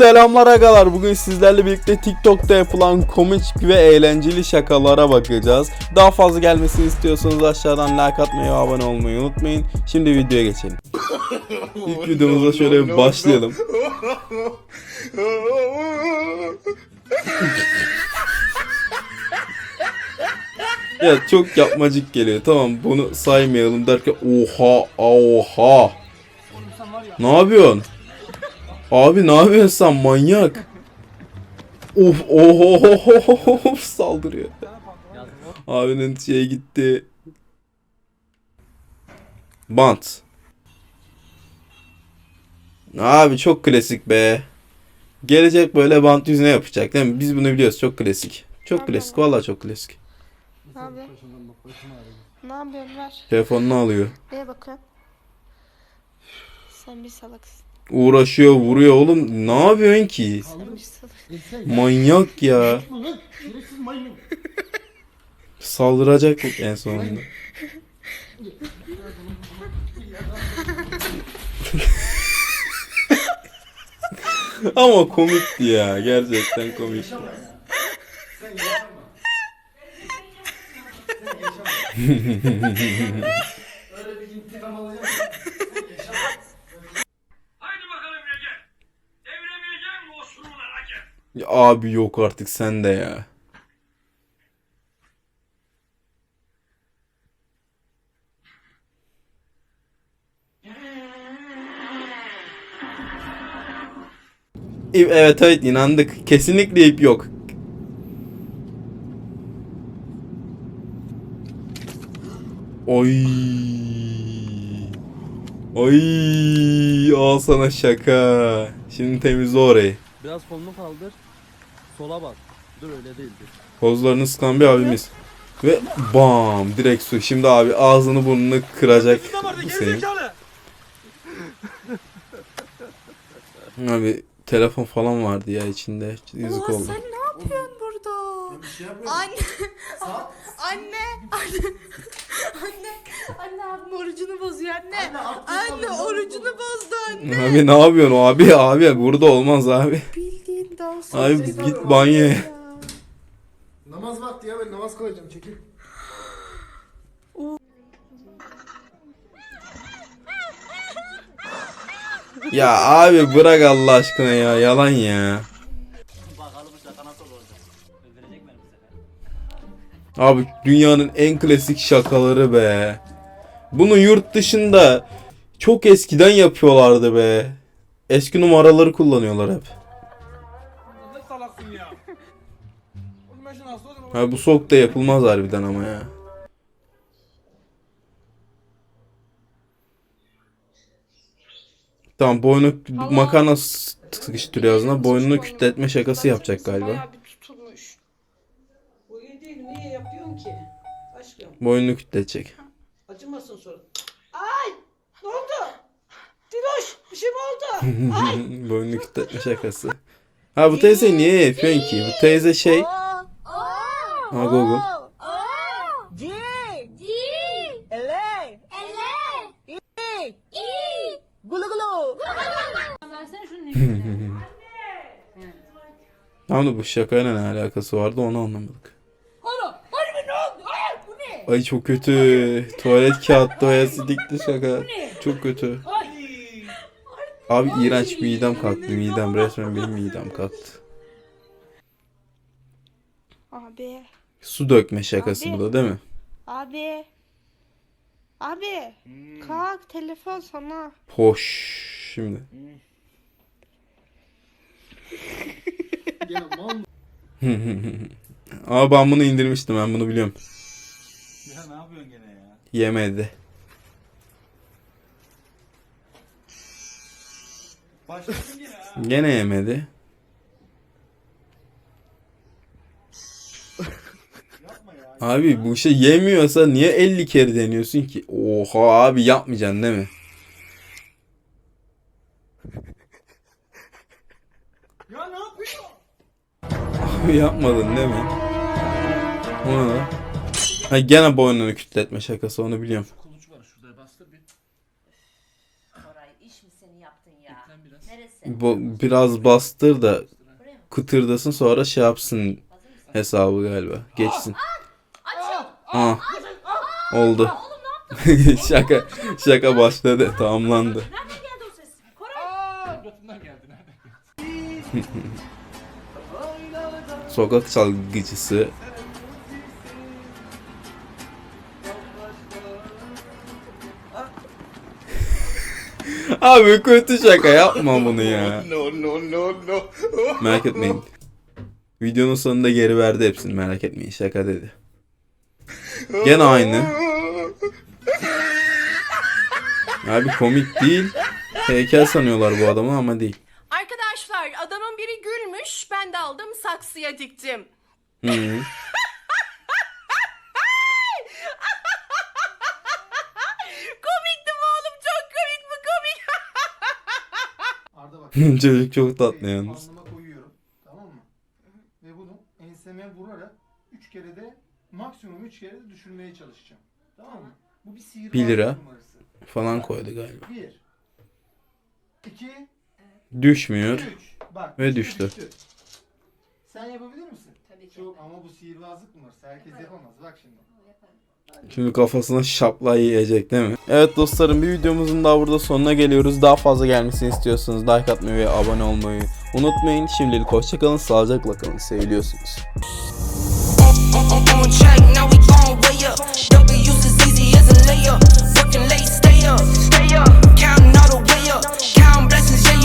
Selamlar agalar. Bugün sizlerle birlikte TikTok'ta yapılan komik ve eğlenceli şakalara bakacağız. Daha fazla gelmesini istiyorsanız aşağıdan like atmayı ve abone olmayı unutmayın. Şimdi videoya geçelim. İlk videomuza şöyle bir başlayalım. ya çok yapmacık geliyor. Tamam bunu saymayalım derken oha oha. Ne yapıyorsun? Abi ne yapıyorsun sen manyak? Of oh of saldırıyor. Abinin şeye gitti. Bant. Abi çok klasik be. Gelecek böyle bant yüzüne yapacak değil mi? Biz bunu biliyoruz çok klasik. Çok Tabii klasik vallahi çok klasik. Abi. Ne yapıyorsun ver. Telefonunu alıyor. Neye bakıyorsun? Sen bir salaksın. Uğraşıyor vuruyor oğlum. Ne yapıyorsun ki? Bir. Manyak ya. Saldıracak en sonunda. Ama komikti ya. Gerçekten komik. Haydi Abi yok artık sen de ya. Evet evet inandık. Kesinlikle ip yok. Oy. Oy. Al sana şaka. Şimdi temizle orayı. Biraz kolunu kaldır. Sola bak. Dur öyle değildir. Pozlarını sıkan bir abimiz. Ve bam direkt su. Şimdi abi ağzını burnunu kıracak senin. Abi telefon falan vardı ya içinde. Ulan oldu. sen ne yapıyorsun burada? Anne. anne. Anne. Anne. Anne abim orucunu bozuyor anne. Anne, orucunu bozdu anne. Abi ne yapıyorsun abi abi burada olmaz abi. Bildiğin dans. Abi ediyor git ya. banyoya. Namaz vakti ya ben namaz kılacağım çekil. Ya abi bırak Allah aşkına ya yalan ya. Abi dünyanın en klasik şakaları be. Bunu yurt dışında çok eskiden yapıyorlardı be. Eski numaraları kullanıyorlar hep. Ha bu soğukta yapılmaz harbiden ama ya. Tamam boynu makarna s- sıkıştırıyor ağzına. Boynunu kütletme şakası yapacak galiba. Boynunu kütletecek. acımasın sonra. Ay! Ne oldu? Diloş bir şey mi oldu? Ay! Boynunu kütletme şakası. Ha bu teyze niye yapıyorsun ki? Bu teyze şey... Ha Google. Tamam da bu şakayla ne alakası vardı onu anlamadık. Ay çok kötü. Tuvalet kağıt boyası dikti şaka. Çok kötü. Abi iğrenç midem kalktı. Midem resmen benim midem kalktı. Abi. Su dökme şakası Abi. bu da değil mi? Abi. Abi. Kalk telefon sana. Hoş. Şimdi. Gene mal mı? Ama ben bunu indirmiştim ben bunu biliyorum. Ya ne yapıyorsun gene ya? Yemedi. Başladın yine ha. Gene yemedi. Yapma ya. Abi bu şey yemiyorsa niye 50 kere deniyorsun ki? Oha abi yapmayacaksın değil mi? Ya ne yapıyorsun? Abi yapmadın değil mi? O ne lan? Ha gene boynunu kütletme şakası onu biliyorum. Kuluç var şurada bastır bir. Koray iş mi seni yaptın ya? Yüklen biraz. Neresi bu, biraz bastır da kıtırdasın sonra şey yapsın hesabı galiba. Geçsin. Aa. Oldu. şaka şaka başladı. Tamamlandı. Nereden geldi o ses? Koray. Aa, götünden geldi. Nereden geldi? Sokak çalgıcısı. Abi kötü şaka yapma bunu ya. Merak etmeyin. Videonun sonunda geri verdi hepsini merak etmeyin şaka dedi. Gene aynı. Abi komik değil. Heykel sanıyorlar bu adamı ama değil. Arkadaşlar adamın biri gülmüş ben de aldım saksıya diktim. Hı. Komikti mi oğlum çok komik mi komik? Arda bak. Çocuk çok tatlı yalnız. Alnıma koyuyorum. Tamam mı? Ve bunu enseme vurarak 3 kere de maksimum 3 kere de düşürmeye çalışacağım. Tamam mı? Bu bir sihirbaz Bir lira. numarası. Falan koydu galiba. 1 2 Düşmüyor. 3 Bak. Ve düştü, düştü. Sen yapabilir misin? Tabii ki. Çok ama bu sihirbazlık numarası. Herkes yapamaz. Bak şimdi. Şimdi kafasına şapla yiyecek değil mi? Evet dostlarım bir videomuzun daha burada sonuna geliyoruz. Daha fazla gelmesini istiyorsanız like atmayı ve abone olmayı unutmayın. Şimdilik hoşçakalın, sağlıcakla kalın. Seviliyorsunuz. On track, now we gon' way up. W's as easy as a layup. Working late, stay up, stay up.